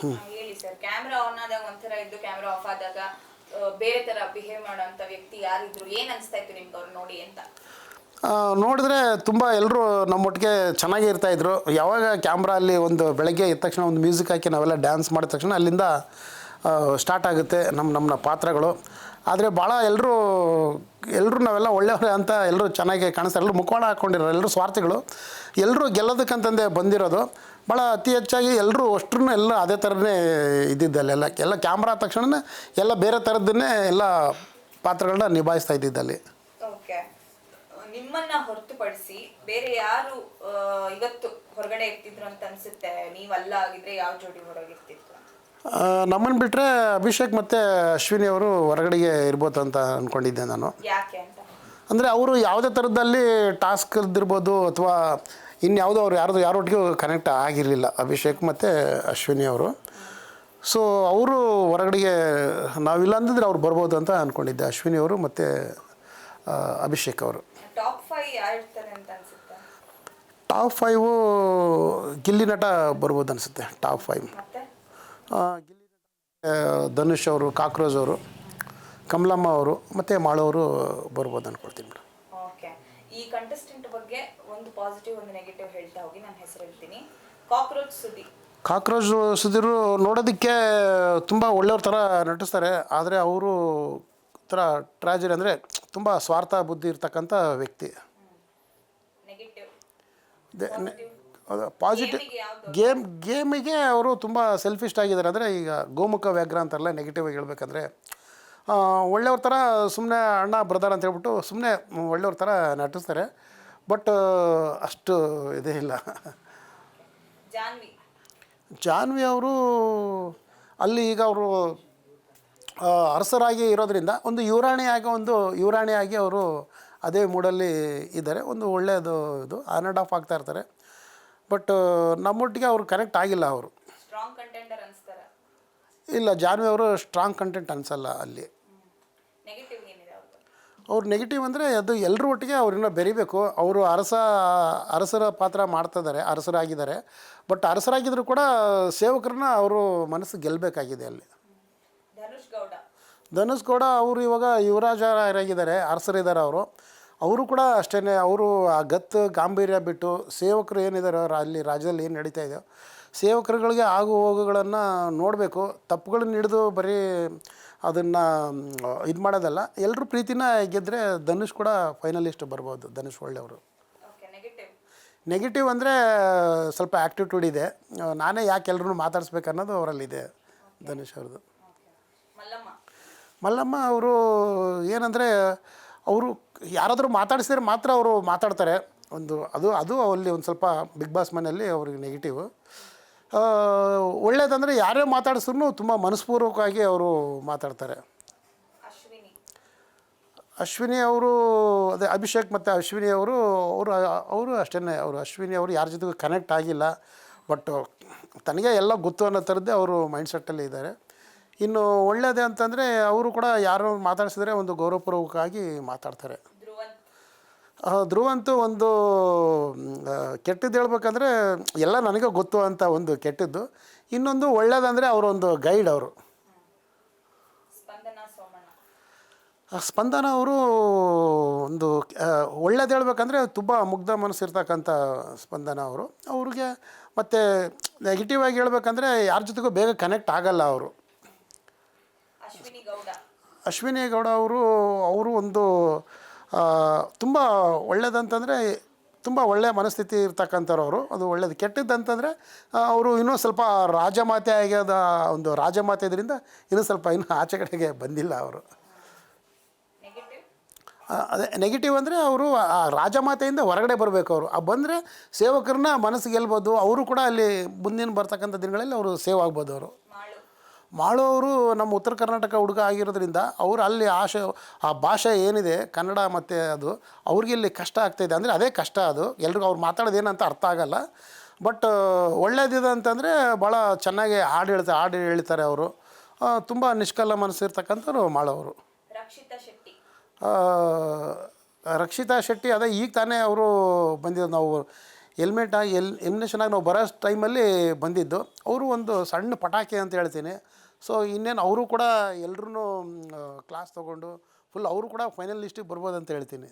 ಹೇಳಿ sir camera on ಆದಾಗ ಒಂಥರ ಇದ್ದು ಕ್ಯಾಮ್ರಾ ಆಫ್ ಆದಾಗ ಬೇರೆ ತರ ಬಿಹೇವ್ ಮಾಡೋಂಥ ವ್ಯಕ್ತಿ ಯಾರಿದ್ರು ಏನ್ ಅನ್ಸ್ತಾ ಇತ್ತು ನಿಮ್ಗೆ ಅವ್ರು ನೋಡಿ ಅಂತ? ನೋಡಿದ್ರೆ ತುಂಬ ಎಲ್ಲರೂ ನಮ್ಮೊಟ್ಟಿಗೆ ಚೆನ್ನಾಗಿ ಇರ್ತಾಯಿದ್ರು ಯಾವಾಗ ಕ್ಯಾಮ್ರಾ ಅಲ್ಲಿ ಒಂದು ಬೆಳಗ್ಗೆ ಎದ್ದ ತಕ್ಷಣ ಒಂದು ಮ್ಯೂಸಿಕ್ ಹಾಕಿ ನಾವೆಲ್ಲ ಡ್ಯಾನ್ಸ್ ಮಾಡಿದ ತಕ್ಷಣ ಅಲ್ಲಿಂದ ಸ್ಟಾರ್ಟ್ ಆಗುತ್ತೆ ನಮ್ಮ ನಮ್ಮ ಪಾತ್ರಗಳು. ಆದರೆ ಭಾಳ ಎಲ್ಲರೂ ಎಲ್ಲರೂ ನಾವೆಲ್ಲ ಒಳ್ಳೆಯವರೇ ಅಂತ ಎಲ್ಲರೂ ಚೆನ್ನಾಗಿ ಕಾಣಿಸ್ತಾರೆ ಎಲ್ಲರೂ ಮುಖವಾಡ ಹಾಕ್ಕೊಂಡಿರೋ ಎಲ್ಲರೂ ಸ್ವಾರ್ಥಿಗಳು. ಎಲ್ಲರೂ ಗೆಲ್ಲೋದಕ್ಕಂತಂದೇ ಬಂದಿರೋದು. ಭಾಳ ಅತಿ ಹೆಚ್ಚಾಗಿ ಎಲ್ಲರೂ ಅಷ್ಟ್ರೂ ಎಲ್ಲ ಅದೇ ಥರನೇ ಇದ್ದಿದ್ದಲ್ಲಿ. ಎಲ್ಲ ಕ್ಯಾಮ್ರಾ ತಕ್ಷಣ ಎಲ್ಲ ಬೇರೆ ಥರದ್ದನ್ನೇ ಎಲ್ಲ ಪಾತ್ರಗಳನ್ನ ನಿಭಾಯಿಸ್ತಾ ಇದ್ದಿದ್ದಲ್ಲಿ. ನಿಮ್ಮನ್ನ ಹೊರತುಪಡಿಸಿ ಬೇರೆ ಯಾರು ಇವತ್ತು ಹೊರಗಡೆ ಇರ್ತಿದ್ರು ಅಂತ ಅನ್ಸುತ್ತೆ? ನೀವಲ್ಲ ಆಗಿದ್ರೆ ಯಾವ ಜೋಡಿ ಹೊರಗೆ ಇರ್ತಿತ್ತು? ನಮ್ಮನ್ನು ಬಿಟ್ಟರೆ ಅಭಿಷೇಕ್ ಮತ್ತು ಅಶ್ವಿನಿ ಅವರು ಹೊರಗಡೆಗೆ ಇರ್ಬೋದು ಅಂತ ಅಂದ್ಕೊಂಡಿದ್ದೆ ನಾನು. ಯಾಕೆ ಅಂತ? ಅಂದರೆ ಅವರು ಯಾವುದೇ ಥರದಲ್ಲಿ ಟಾಸ್ಕ್ ಇರ್ಬೋದು ಅಥವಾ ಇನ್ಯಾವುದೋ ಅವ್ರು ಯಾರ್ದು ಯಾರೊಟ್ಟಿಗೂ ಕನೆಕ್ಟ್ ಆಗಿರಲಿಲ್ಲ. ಅಭಿಷೇಕ್ ಮತ್ತು ಅಶ್ವಿನಿ ಅವರು. ಸೊ ಅವರು ಹೊರಗಡೆಗೆ ನಾವಿಲ್ಲ ಅಂದಿದ್ರೆ ಅವ್ರು ಬರ್ಬೋದು ಅಂತ ಅಂದ್ಕೊಂಡಿದ್ದೆ ಅಶ್ವಿನಿ ಅವರು ಮತ್ತು ಅಭಿಷೇಕ್ ಅವರು. ಟಾಪ್ ಫೈವ್ ಗಿಲ್ಲಿ ನಟ ಬರ್ಬೋದು ಅನಿಸುತ್ತೆ. ಟಾಪ್ ಫೈವ್ ಗಿಲ್ಲಿ ಧನುಷ್ ಅವರು ಕಾಕ್ರೋಜ್ ಅವರು ಕಮಲಮ್ಮ ಅವರು ಮತ್ತು ಮಾಳವರು ಬರ್ಬೋದು ಅಂದ್ಕೊಳ್ತೀನಿ ಮೇಡಮ್ ಈ ಕಂಟೆಸ್ಟೆಂಟ್ ಬಗ್ಗೆ ಒಂದು ಪಾಸಿಟಿವ್ ಒಂದು ನೆಗೆಟಿವ್ ಹೇಳ್ತಾ ಹೋಗಿ ನಾನು ಹೆಸರು ಹೇಳ್ತೀನಿ. ಕಾಕ್ರೋಚ್ ಸುದ್ದಿ. ಕಾಕ್ರೋಚ್ ಸುಧೀರು ನೋಡೋದಕ್ಕೆ ತುಂಬ ಒಳ್ಳೆಯವ್ರ ಥರ ನಟಿಸ್ತಾರೆ. ಆದರೆ ಅವರು ಥರ ಟ್ರಾಜಡಿ ಅಂದರೆ ತುಂಬ ಸ್ವಾರ್ಥ ಬುದ್ಧಿ ಇರ್ತಕ್ಕಂಥ ವ್ಯಕ್ತಿ. ನೆಗೆಟಿವ್. ಪಾಸಿಟಿವ್. ಗೇಮ್ ಗೇಮಿಗೆ ಅವರು ತುಂಬ ಸೆಲ್ಫಿಸ್ಟ್ ಆಗಿದ್ದಾರೆ. ಅಂದರೆ ಈಗ ಗೋಮುಖ ವ್ಯಾಘ್ರ ಅಂತಾರಲ್ಲ ನೆಗೆಟಿವ್ ಆಗಿ ಹೇಳ್ಬೇಕಂದ್ರೆ ಒಳ್ಳೆಯವ್ರ ಥರ ಸುಮ್ಮನೆ ಅಣ್ಣ ಬ್ರದರ್ ಅಂತ ಹೇಳ್ಬಿಟ್ಟು ಸುಮ್ಮನೆ ಒಳ್ಳೆಯವ್ರ ಥರ ನಟಿಸ್ತಾರೆ. ಬಟ್ ಅಷ್ಟು ಇದೇ ಇಲ್ಲ. ಜಾನ್ವಿ. ಅವರು ಅಲ್ಲಿ ಈಗ ಅವರು ಅರಸರಾಗಿ ಇರೋದರಿಂದ ಒಂದು ಯುವರಾಣಿಯಾಗಿ ಒಂದು ಯುವರಾಣಿಯಾಗಿ ಅವರು ಅದೇ ಮೂಡಲ್ಲಿ ಇದ್ದಾರೆ. ಒಂದು ಒಳ್ಳೆಯದು ಇದು ಆನ್ ಆ್ಯಂಡ್ ಆಫ್ ಆಗ್ತಾ ಇರ್ತಾರೆ. ಬಟ್ ನಮ್ಮೊಟ್ಟಿಗೆ ಅವರು ಕನೆಕ್ಟ್ ಆಗಿಲ್ಲ ಅವರು. ಇಲ್ಲ ಜಾನ್ವಿ ಅವರು ಸ್ಟ್ರಾಂಗ್ ಕಂಟೆಂಟ್ ಅನಿಸಲ್ಲ ಅಲ್ಲಿ. ಅವ್ರು ನೆಗೆಟಿವ್ ಅಂದರೆ ಅದು ಎಲ್ಲರ ಒಟ್ಟಿಗೆ ಅವ್ರನ್ನ ಬೆರಿಬೇಕು. ಅವರು ಅರಸ ಅರಸರ ಪಾತ್ರ ಮಾಡ್ತಾ ಇದ್ದಾರೆ ಅರಸರಾಗಿದ್ದಾರೆ. ಬಟ್ ಅರಸರಾಗಿದ್ದರೂ ಕೂಡ ಸೇವಕರನ್ನ ಅವರು ಮನಸ್ಸು ಗೆಲ್ಲಬೇಕಾಗಿದೆ ಅಲ್ಲಿ. ಧನುಷ್ ಗೌಡ. ಅವರು ಇವಾಗ ಯುವರಾಜರಾಗಿದ್ದಾರೆ ಅರಸರಿದ್ದಾರೆ ಅವರು. ಅವರು ಕೂಡ ಅಷ್ಟೇ ಅವರು ಆ ಗತ್ತು ಗಾಂಭೀರ್ಯ ಬಿಟ್ಟು ಸೇವಕರು ಏನಿದ್ದಾರೆ ಅವರು ಅಲ್ಲಿ ರಾಜ್ಯದಲ್ಲಿ ಏನು ನಡೀತಾ ಇದೆ ಸೇವಕರುಗಳಿಗೆ ಆಗು ಹೋಗುಗಳನ್ನು ನೋಡಬೇಕು. ತಪ್ಪುಗಳನ್ನ ಹಿಡಿದು ಬರೀ ಅದನ್ನು ಇದು ಮಾಡೋದಲ್ಲ. ಎಲ್ಲರೂ ಪ್ರೀತಿನ ಗೆದ್ದರೆ ಧನುಷ್ ಕೂಡ ಫೈನಲಿಸ್ಟ್ ಬರ್ಬೋದು ಧನುಷ್ ಒಳ್ಳೆಯವರು. ನೆಗೆಟಿವ್ ಅಂದರೆ ಸ್ವಲ್ಪ ಆ್ಯಕ್ಟಿಟ್ಯೂಡ್ ಇದೆ. ನಾನೇ ಯಾಕೆ ಎಲ್ಲರೂ ಮಾತಾಡಿಸ್ಬೇಕು ಅನ್ನೋದು ಅವರಲ್ಲಿದೆ ಧನುಷ್ ಅವ್ರದ್ದು. ಮಲ್ಲಮ್ಮ. ಮಲ್ಲಮ್ಮ ಅವರು ಏನಂದರೆ ಅವರು ಯಾರಾದರೂ ಮಾತಾಡಿಸಿದ್ರೆ ಮಾತ್ರ ಅವರು ಮಾತಾಡ್ತಾರೆ. ಒಂದು ಅದು ಅದು ಅಲ್ಲಿ ಒಂದು ಸ್ವಲ್ಪ ಬಿಗ್ ಬಾಸ್ ಮನೆಯಲ್ಲಿ ಅವ್ರಿಗೆ ನೆಗೆಟಿವ್ ಒಳ್ಳೇದಂದರೆ ಯಾರೇ ಮಾತಾಡಿಸ್ರು ತುಂಬ ಮನಸ್ಪೂರ್ವಕವಾಗಿ ಅವರು ಮಾತಾಡ್ತಾರೆ. ಅಶ್ವಿನಿ. ಅಶ್ವಿನಿ ಅವರು ಅದೇ ಅಭಿಷೇಕ್ ಮತ್ತು ಅಶ್ವಿನಿ ಅವರು ಅವರು ಅವರು ಅಷ್ಟೇ ಅವರು ಅಶ್ವಿನಿ ಅವರು ಯಾರ ಜೊತೆಗೂ ಕನೆಕ್ಟ್ ಆಗಿಲ್ಲ. ಬಟ್ ತನಗೆ ಎಲ್ಲ ಗೊತ್ತು ಅನ್ನೋ ಥರದ್ದೇ ಅವರು ಮೈಂಡ್ಸೆಟ್ಟಲ್ಲಿ ಇದ್ದಾರೆ. ಇನ್ನು ಒಳ್ಳೆಯದೇ ಅಂತಂದರೆ ಅವರು ಕೂಡ ಯಾರು ಮಾತಾಡಿಸಿದ್ರೆ ಒಂದು ಗೌರವಪೂರ್ವಕವಾಗಿ ಮಾತಾಡ್ತಾರೆ. ಧ್ರುವಂತ್ ಅಂತೂ ಒಂದು ಕೆಟ್ಟದ್ದು ಹೇಳ್ಬೇಕಂದ್ರೆ ಎಲ್ಲ ನನಗೆ ಗೊತ್ತು ಅಂತ ಒಂದು ಕೆಟ್ಟದ್ದು. ಇನ್ನೊಂದು ಒಳ್ಳೇದಂದರೆ ಅವರೊಂದು ಗೈಡ್ ಅವರು. ಸ್ಪಂದನ ಸೋಮಣ್ಣ. ಆ ಸ್ಪಂದನ ಅವರು ಒಂದು ಒಳ್ಳೇದು ಹೇಳ್ಬೇಕಂದ್ರೆ ತುಂಬ ಮುಗ್ಧ ಮನಸ್ಸಿರ್ತಕ್ಕಂಥ ಸ್ಪಂದನ ಅವರು. ಅವ್ರಿಗೆ ಮತ್ತು ನೆಗೆಟಿವ್ ಆಗಿ ಹೇಳ್ಬೇಕಂದ್ರೆ ಯಾರ ಜೊತೆಗೂ ಬೇಗ ಕನೆಕ್ಟ್ ಆಗಲ್ಲ ಅವರು. ಅಶ್ವಿನಿ ಗೌಡ ಅವರು ಅವರು ಒಂದು ತುಂಬ ಒಳ್ಳೆಯದಂತಂದರೆ ತುಂಬ ಒಳ್ಳೆಯ ಮನಸ್ಥಿತಿ ಇರ್ತಕ್ಕಂಥವ್ರು ಅವರು ಅದು ಒಳ್ಳೇದು. ಕೆಟ್ಟದ್ದಂತಂದರೆ ಅವರು ಇನ್ನೂ ಸ್ವಲ್ಪ ರಾಜಮಾತೆ ಆಗ್ಯದ ಒಂದು ರಾಜಮಾತೆ ಇದರಿಂದ ಇನ್ನೂ ಸ್ವಲ್ಪ ಇನ್ನೂ ಆಚೆ ಕಡೆಗೆ ಬಂದಿಲ್ಲ ಅವರು. ಅದೇ ನೆಗೆಟಿವ್ ಅಂದರೆ ಅವರು ಆ ರಾಜಮಾತೆಯಿಂದ ಹೊರಗಡೆ ಬರಬೇಕು ಅವರು. ಆ ಬಂದರೆ ಸೇವಕರನ್ನ ಮನಸ್ಸು ಗೆಲ್ಬೋದು. ಅವರು ಕೂಡ ಅಲ್ಲಿ ಮುಂದಿನ ಬರ್ತಕ್ಕಂಥ ದಿನಗಳಲ್ಲಿ ಅವರು ಸೇವ್ ಆಗ್ಬೋದು ಅವರು. ಮಾಳು ನಮ್ಮ ಉತ್ತರ ಕರ್ನಾಟಕ ಹುಡುಗ ಆಗಿರೋದ್ರಿಂದ ಅವರು ಅಲ್ಲಿ ಆಶೆ ಆ ಭಾಷೆ ಏನಿದೆ ಕನ್ನಡ ಮತ್ತು ಅದು ಅವ್ರಿಗೆ ಇಲ್ಲಿ ಕಷ್ಟ ಆಗ್ತಾಯಿದೆ ಅಂದರೆ ಅದೇ ಕಷ್ಟ ಅದು. ಎಲ್ರಿಗೂ ಅವ್ರು ಮಾತಾಡೋದು ಏನಂತ ಅರ್ಥ ಆಗಲ್ಲ. ಬಟ್ ಒಳ್ಳೇದಿದೆ ಅಂತಂದರೆ ಭಾಳ ಚೆನ್ನಾಗಿ ಹಾಡು ಹೇಳ್ತಾರೆ ಹಾಡು ಹೇಳ್ತಾರೆ ಅವರು. ತುಂಬ ನಿಷ್ಕಲ ಮನಸ್ಸಿರ್ತಕ್ಕಂಥವ್ರು ಆ, ರಕ್ಷಿತಾ ಶೆಟ್ಟಿ ಅದೇ ಈಗ ತಾನೇ ಅವರು ಬಂದಿದ್ದು ನಾವು ಹೆಲ್ಮೆಟ್ ಎಲ್ ಆಗಿ ನಾವು ಬರೋ ಟೈಮಲ್ಲಿ ಬಂದಿದ್ದು. ಅವರು ಒಂದು ಸಣ್ಣ ಪಟಾಕಿ ಅಂತ ಹೇಳ್ತೀನಿ. ಸೊ ಇನ್ನೇನು ಅವರು ಕೂಡ ಎಲ್ಲರೂ ಕ್ಲಾಸ್ ತೊಗೊಂಡು ಫುಲ್ ಅವರು ಕೂಡ ಫೈನಲ್ ಲಿಸ್ಟಿಗೆ ಬರ್ಬೋದು ಅಂತ ಹೇಳ್ತೀನಿ.